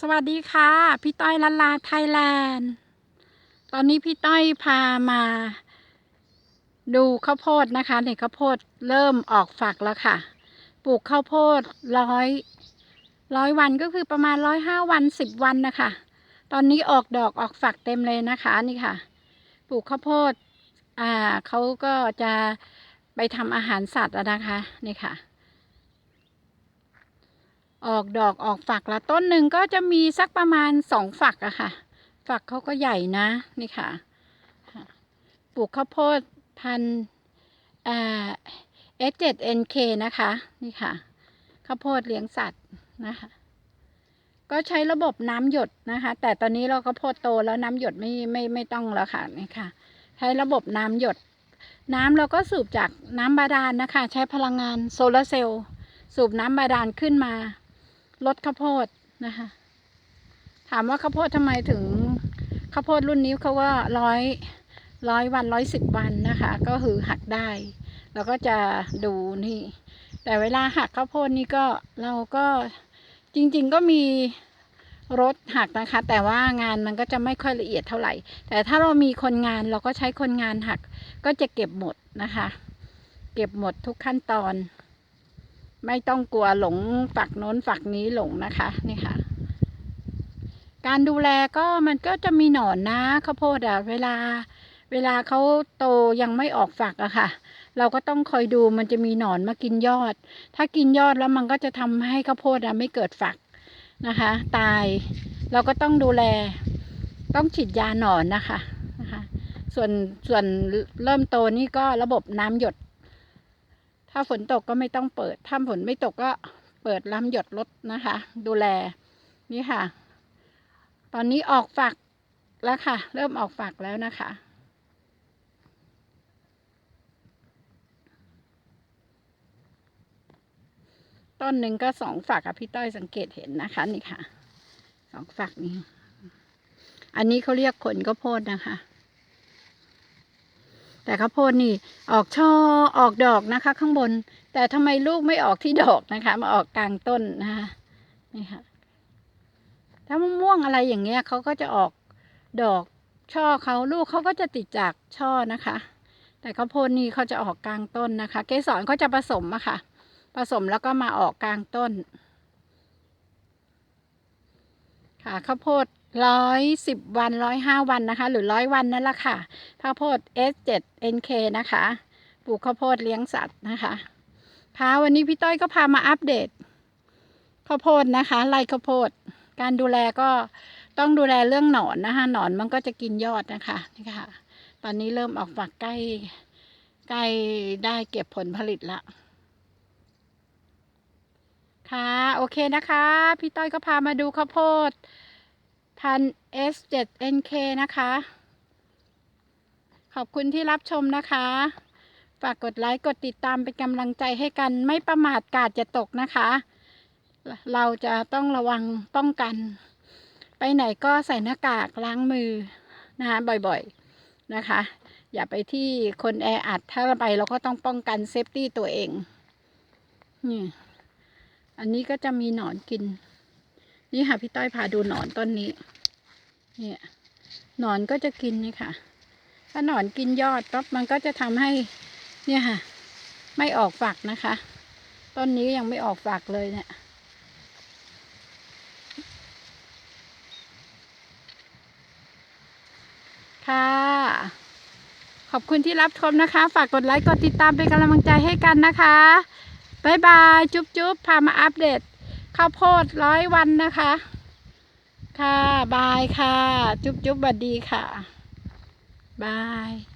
สวัสดีค่ะ พี่ต้อยลันลาไทยแลนด์ ตอนนี้พี่ต้อยพามา ดูข้าวโพดนะคะเนี่ยข้าวโพดเริ่มออกฝักแล้วค่ะ ปลูกข้าวโพดร้อยร้อยวันก็คือประมาณร้อยห้าวันสิบวันนะคะ ตอนนี้ออกดอกออกฝักเต็มเลยนะคะนี่ค่ะ ปลูกข้าวโพดอ่าเขาก็จะไปทำอาหารสัตว์นะคะนี่ค่ะ ออกดอกออกฝักละต้นหนึ่งก็จะมีสักประมาณสองฝักอะค่ะ ฝักเขาก็ใหญ่นะนี่ค่ะ ปลูกข้าวโพดพันเอสเจ็ดเอ็นเคนะคะนี่ค่ะข้าวโพดเลี้ยงสัตว์นะคะ ก็ใช้ระบบน้ำหยดนะคะ แต่ตอนนี้เราข้าวโพดโตแล้วน้ำหยดไม่ไม่ไม่ต้องแล้วค่ะนี่ค่ะ ใช้ระบบน้ำหยด น้ำเราก็สูบจากน้ำบาดาลนะคะ ใช้พลังงานโซลาร์เซลล์สูบน้ำบาดาลขึ้นมา ลดข้าวโพดนะคะ ถามว่าข้าวโพดทำไมถึงข้าวโพดรุ่นนี้เขาว่าร้อยร้อยวันร้อยสิบวันนะคะ ก็คือหักได้เราก็จะดูนี่ แต่เวลาหักข้าวโพดนี่ก็เราก็จริง ๆก็มีรถหักนะคะ แต่ว่างานมันก็จะไม่ค่อยละเอียดเท่าไหร่ แต่ถ้าเรามีคนงานเราก็ใช้คนงานหัก ก็จะเก็บหมดนะคะ เก็บหมดทุกขั้นตอน ไม่ต้องกลัวหลงฝักโน้นฝักนี้หลงนะคะนี่ค่ะ การดูแลก็มันก็จะมีหนอนนะข้าวโพดอะเวลา เวลาเขาโตยังไม่ออกฝักอะค่ะ เราก็ต้องคอยดูมันจะมีหนอนมากินยอด ถ้ากินยอดแล้วมันก็จะทำให้ข้าวโพดอะไม่เกิดฝักนะคะ ตายเราก็ต้องดูแล ต้องฉีดยาหนอนนะคะนะคะ ส่วนส่วนเริ่มโตนี่ก็ระบบน้ำหยด ถ้าฝนตกก็ไม่ต้องเปิด ถ้าฝนไม่ตกก็เปิดล้ำหยดลดนะคะ ดูแลนี่ค่ะ ตอนนี้ออกฝักแล้วค่ะ เริ่มออกฝักแล้วนะคะต้นหนึ่งก็สองฝักอะพี่ต้อยสังเกตเห็นนะคะ นี่ค่ะสองฝักนี้ อันนี้เขาเรียกขนข้าวโพดนะคะ แต่ข้าวโพดนี่ ออกช่อออกดอกนะคะ ข้างบน แต่ทำไมลูกไม่ออกที่ดอกนะคะ มาออกกลางต้นนะคะนี่ค่ะ ถ้ามะม่วงอะไรอย่างเงี้ยเขาก็จะออกดอกช่อเขาลูกเขาก็จะติดจากช่อนะคะ แต่ข้าวโพดนี่เขาจะออกกลางต้นนะคะ เกสรเขาจะผสมอะค่ะ ผสมแล้วก็มาออกกลางต้น ค่ะข้าวโพด ร้อยสิบวันร้อยห้าวันนะคะ หรือร้อยวันนั่นแหละค่ะข้าวโพด S7 NK นะคะปลูกข้าวโพดเลี้ยงสัตว์นะคะพาวันนี้พี่ต้อยก็พามาอัปเดตข้าวโพดนะคะไร่ข้าวโพด การดูแลก็ต้องดูแลเรื่องหนอนนะคะหนอนมันก็จะกินยอดนะคะนี่ค่ะ ตอนนี้เริ่มออกฝักใกล้ใกล้ได้เก็บผลผลิตละค่ะ โอเคนะคะ พี่ต้อยก็พามาดูข้าวโพด พัน S7NK นะคะ ขอบคุณที่รับชมนะคะ ฝากกดไลค์ กดติดตามเป็นกำลังใจให้กัน ไม่ประมาทกาดจะตกนะคะ เราจะต้องระวังป้องกัน ไปไหนก็ใส่หน้ากากล้างมือนะคะบ่อยๆนะคะ อย่าไปที่คนแออัด ถ้าเราไปเราก็ต้องป้องกันเซฟตี้ตัวเองนี่อันนี้ก็จะมีหนอนกิน นี่ค่ะพี่ต้อยพาดูหนอนต้นนี้ เนี่ยหนอนก็จะกินนี่ค่ะ ถ้าหนอนกินยอดปั๊บมันก็จะทำให้เนี่ยค่ะ ไม่ออกฝักนะคะ ต้นนี้ยังไม่ออกฝักเลยเนี่ยค่ะ ขอบคุณที่รับชมนะคะ ฝากกดไลค์กดติดตามเป็นกำลังใจให้กันนะคะบ๊ายบาย จุ๊บจุ๊บพามาอัปเดตข้าวโพดร้อยวันนะคะ ค่ะ บายค่ะ จุ๊บจุ๊บบัดดีค่ะ บาย